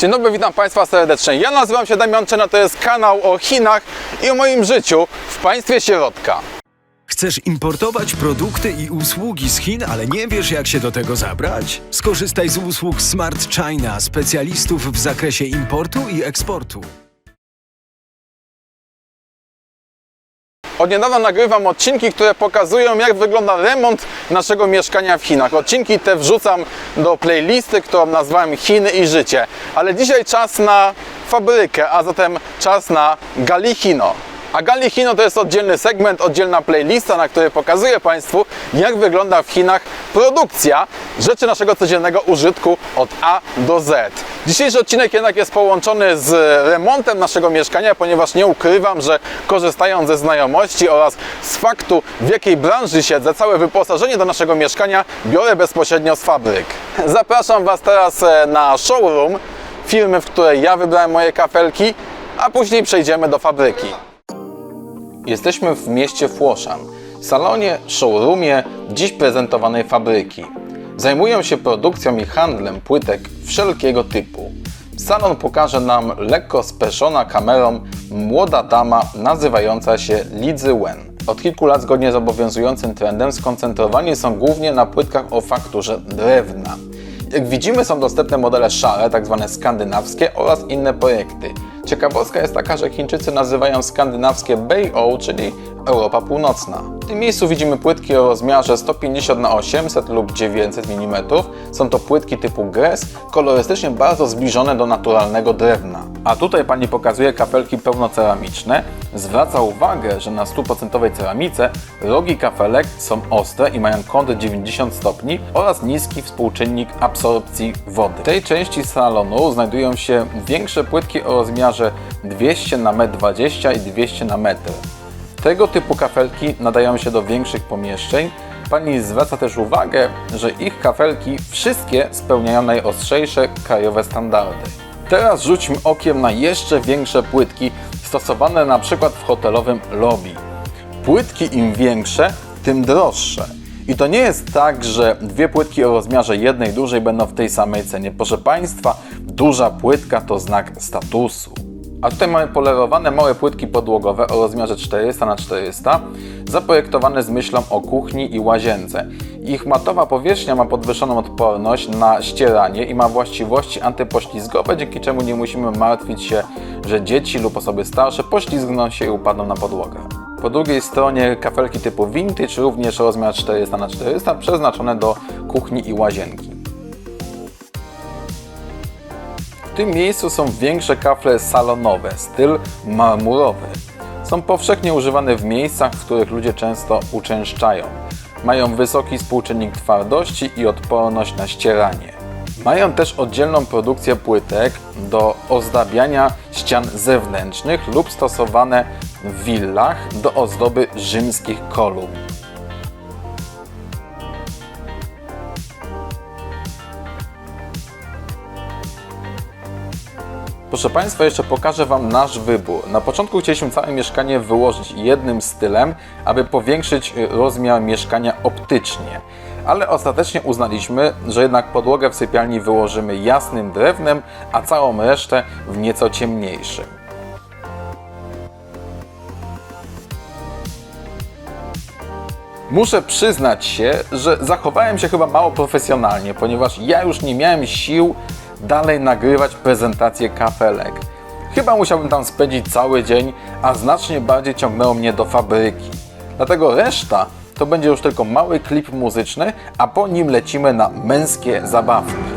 Dzień dobry, witam Państwa serdecznie. Ja nazywam się Damian Czena, to jest kanał o Chinach i o moim życiu w państwie środka. Chcesz importować produkty i usługi z Chin, ale nie wiesz jak się do tego zabrać? Skorzystaj z usług Smart China, specjalistów w zakresie importu i eksportu. Od niedawna nagrywam odcinki, które pokazują jak wygląda remont naszego mieszkania w Chinach. Odcinki te wrzucam do playlisty, którą nazwałem Chiny i życie. Ale dzisiaj czas na fabrykę, a zatem czas na Galihino. A Galihino to jest oddzielny segment, oddzielna playlista, na której pokazuję Państwu, jak wygląda w Chinach produkcja rzeczy naszego codziennego użytku od A do Z. Dzisiejszy odcinek jednak jest połączony z remontem naszego mieszkania, ponieważ nie ukrywam, że korzystając ze znajomości oraz z faktu, w jakiej branży siedzę, całe wyposażenie do naszego mieszkania biorę bezpośrednio z fabryk. Zapraszam Was teraz e, na showroom firmy, w której ja wybrałem moje kafelki, a później przejdziemy do fabryki. Jesteśmy w mieście Fłoszan, salonie, showroomie dziś prezentowanej fabryki. Zajmują się produkcją i handlem płytek wszelkiego typu. Salon pokaże nam lekko speszona kamerą młoda dama nazywająca się Lidzy Wen. Od kilku lat zgodnie z obowiązującym trendem skoncentrowani są głównie na płytkach o fakturze drewna. Jak widzimy są dostępne modele szare, tak zwane skandynawskie oraz inne projekty. Ciekawostka jest taka, że Chińczycy nazywają skandynawskie Bay O, czyli Europa Północna. Tym miejscu widzimy płytki o rozmiarze 150 na 800 lub 900 mm. Są to płytki typu Gres, kolorystycznie bardzo zbliżone do naturalnego drewna. A tutaj pani pokazuje kafelki pełnoceramiczne. Zwraca uwagę, że na 100% ceramice rogi kafelek są ostre i mają kąt 90 stopni oraz niski współczynnik absorpcji wody. W tej części salonu znajdują się większe płytki o rozmiarze 200 na 1,20 m i 200 na metr. Tego typu kafelki nadają się do większych pomieszczeń. Pani zwraca też uwagę, że ich kafelki wszystkie spełniają najostrzejsze krajowe standardy. Teraz rzućmy okiem na jeszcze większe płytki stosowane na przykład w hotelowym lobby. Płytki im większe, tym droższe. I to nie jest tak, że dwie płytki o rozmiarze jednej dużej będą w tej samej cenie. Proszę Państwa, duża płytka to znak statusu. A tutaj mamy polerowane małe płytki podłogowe o rozmiarze 400 na 400 zaprojektowane z myślą o kuchni i łazience. Ich matowa powierzchnia ma podwyższoną odporność na ścieranie i ma właściwości antypoślizgowe, dzięki czemu nie musimy martwić się, że dzieci lub osoby starsze poślizgną się i upadną na podłogę. Po drugiej stronie kafelki typu vintage, również rozmiar 400 na 400 przeznaczone do kuchni i łazienki. Tym miejscu są większe kafle salonowe, styl marmurowy. Są powszechnie używane w miejscach, w których ludzie często uczęszczają. Mają wysoki współczynnik twardości i odporność na ścieranie. Mają też oddzielną produkcję płytek do ozdabiania ścian zewnętrznych lub stosowane w willach do ozdoby rzymskich kolumn. Proszę Państwa, jeszcze pokażę Wam nasz wybór. Na początku chcieliśmy całe mieszkanie wyłożyć jednym stylem, aby powiększyć y, rozmiar mieszkania optycznie. Ale ostatecznie uznaliśmy, że jednak podłogę w sypialni wyłożymy jasnym drewnem, a całą resztę w nieco ciemniejszym. Muszę przyznać się, że zachowałem się chyba mało profesjonalnie, ponieważ ja już nie miałem sił dalej nagrywać prezentację kafelek. Chyba musiałbym tam spędzić cały dzień, a znacznie bardziej ciągnęło mnie do fabryki. Dlatego reszta to będzie już tylko mały klip muzyczny, a po nim lecimy na męskie zabawki.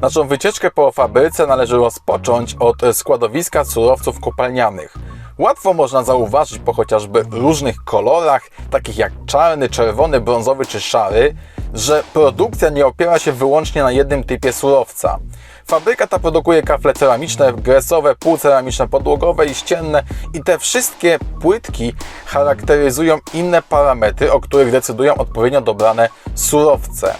Naszą wycieczkę po fabryce należy rozpocząć od składowiska surowców kopalnianych. Łatwo można zauważyć po chociażby różnych kolorach, takich jak czarny, czerwony, brązowy czy szary, że produkcja nie opiera się wyłącznie na jednym typie surowca. Fabryka ta produkuje kafle ceramiczne, gresowe, półceramiczne, podłogowe i ścienne i te wszystkie płytki charakteryzują inne parametry, o których decydują odpowiednio dobrane surowce.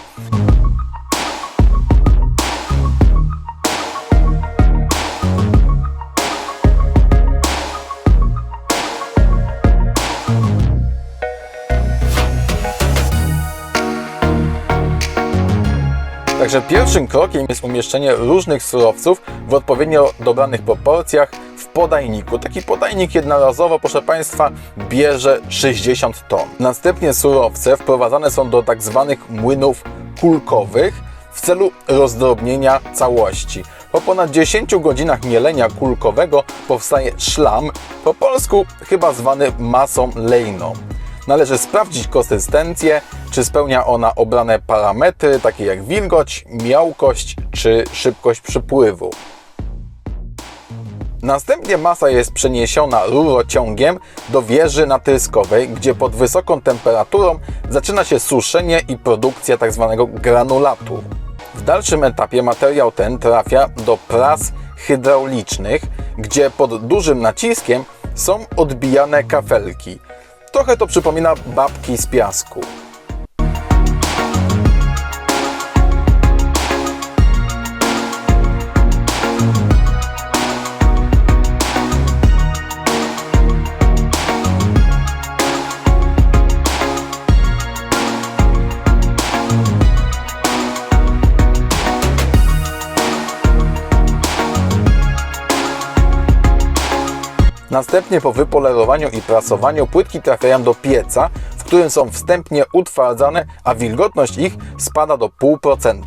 Także pierwszym krokiem jest umieszczenie różnych surowców w odpowiednio dobranych proporcjach w podajniku. Taki podajnik jednorazowo, proszę Państwa, bierze 60 ton. Następnie surowce wprowadzane są do tak zwanych młynów kulkowych w celu rozdrobnienia całości. Po ponad 10 godzinach mielenia kulkowego powstaje szlam, po polsku chyba zwany masą lejną. Należy sprawdzić konsystencję, czy spełnia ona obrane parametry, takie jak wilgoć, miałkość czy szybkość przypływu. Następnie masa jest przeniesiona rurociągiem do wieży natryskowej, gdzie pod wysoką temperaturą zaczyna się suszenie i produkcja tzw. granulatu. W dalszym etapie materiał ten trafia do pras hydraulicznych, gdzie pod dużym naciskiem są odbijane kafelki. Trochę to przypomina babki z piasku. Następnie po wypolerowaniu i prasowaniu płytki trafiają do pieca, w którym są wstępnie utwardzane, a wilgotność ich spada do 0,5%.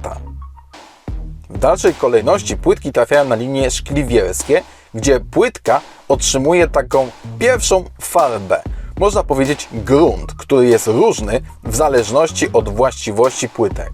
W dalszej kolejności płytki trafiają na linie szkliwierskie, gdzie płytka otrzymuje taką pierwszą farbę. Można powiedzieć grunt, który jest różny w zależności od właściwości płytek.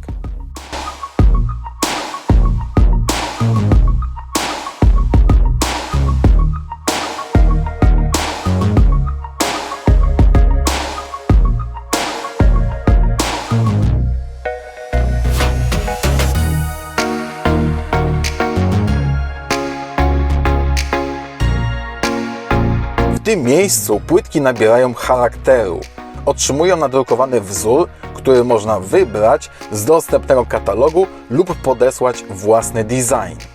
Tym miejscu płytki nabierają charakteru. Otrzymują nadrukowany wzór, który można wybrać z dostępnego katalogu lub podesłać własny design.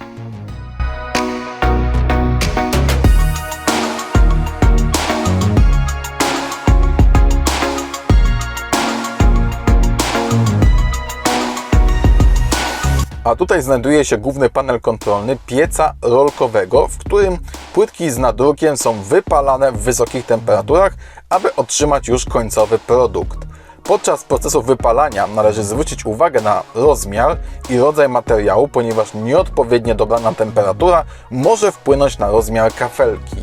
Tutaj znajduje się główny panel kontrolny pieca rolkowego, w którym płytki z nadrukiem są wypalane w wysokich temperaturach, aby otrzymać już końcowy produkt. Podczas procesu wypalania należy zwrócić uwagę na rozmiar i rodzaj materiału, ponieważ nieodpowiednio dobrana temperatura może wpłynąć na rozmiar kafelki.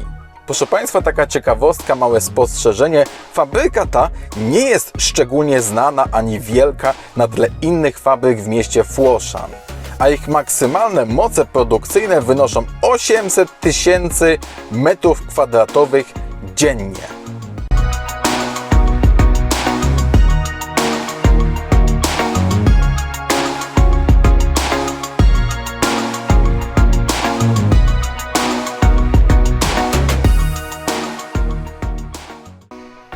Proszę Państwa, taka ciekawostka, małe spostrzeżenie. Fabryka ta nie jest szczególnie znana ani wielka na tle innych fabryk w mieście Fłoszan, a ich maksymalne moce produkcyjne wynoszą 800 tysięcy metrów kwadratowych dziennie.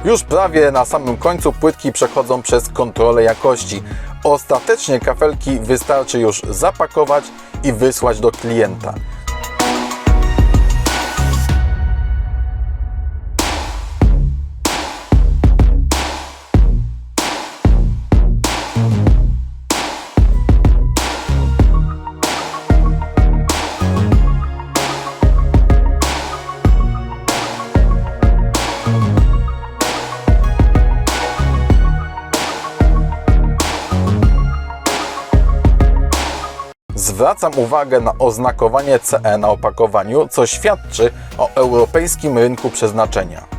Już prawie na samym końcu płytki przechodzą przez kontrolę jakości. Ostatecznie kafelki wystarczy już zapakować i wysłać do klienta. Zwracam uwagę na oznakowanie CE na opakowaniu, co świadczy o europejskim rynku przeznaczenia.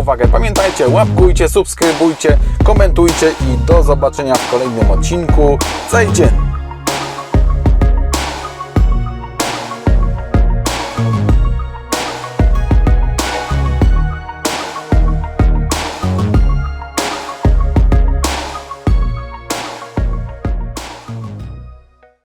Uwagę. Pamiętajcie, łapkujcie, subskrybujcie, komentujcie i do zobaczenia w kolejnym odcinku. Zajdzie!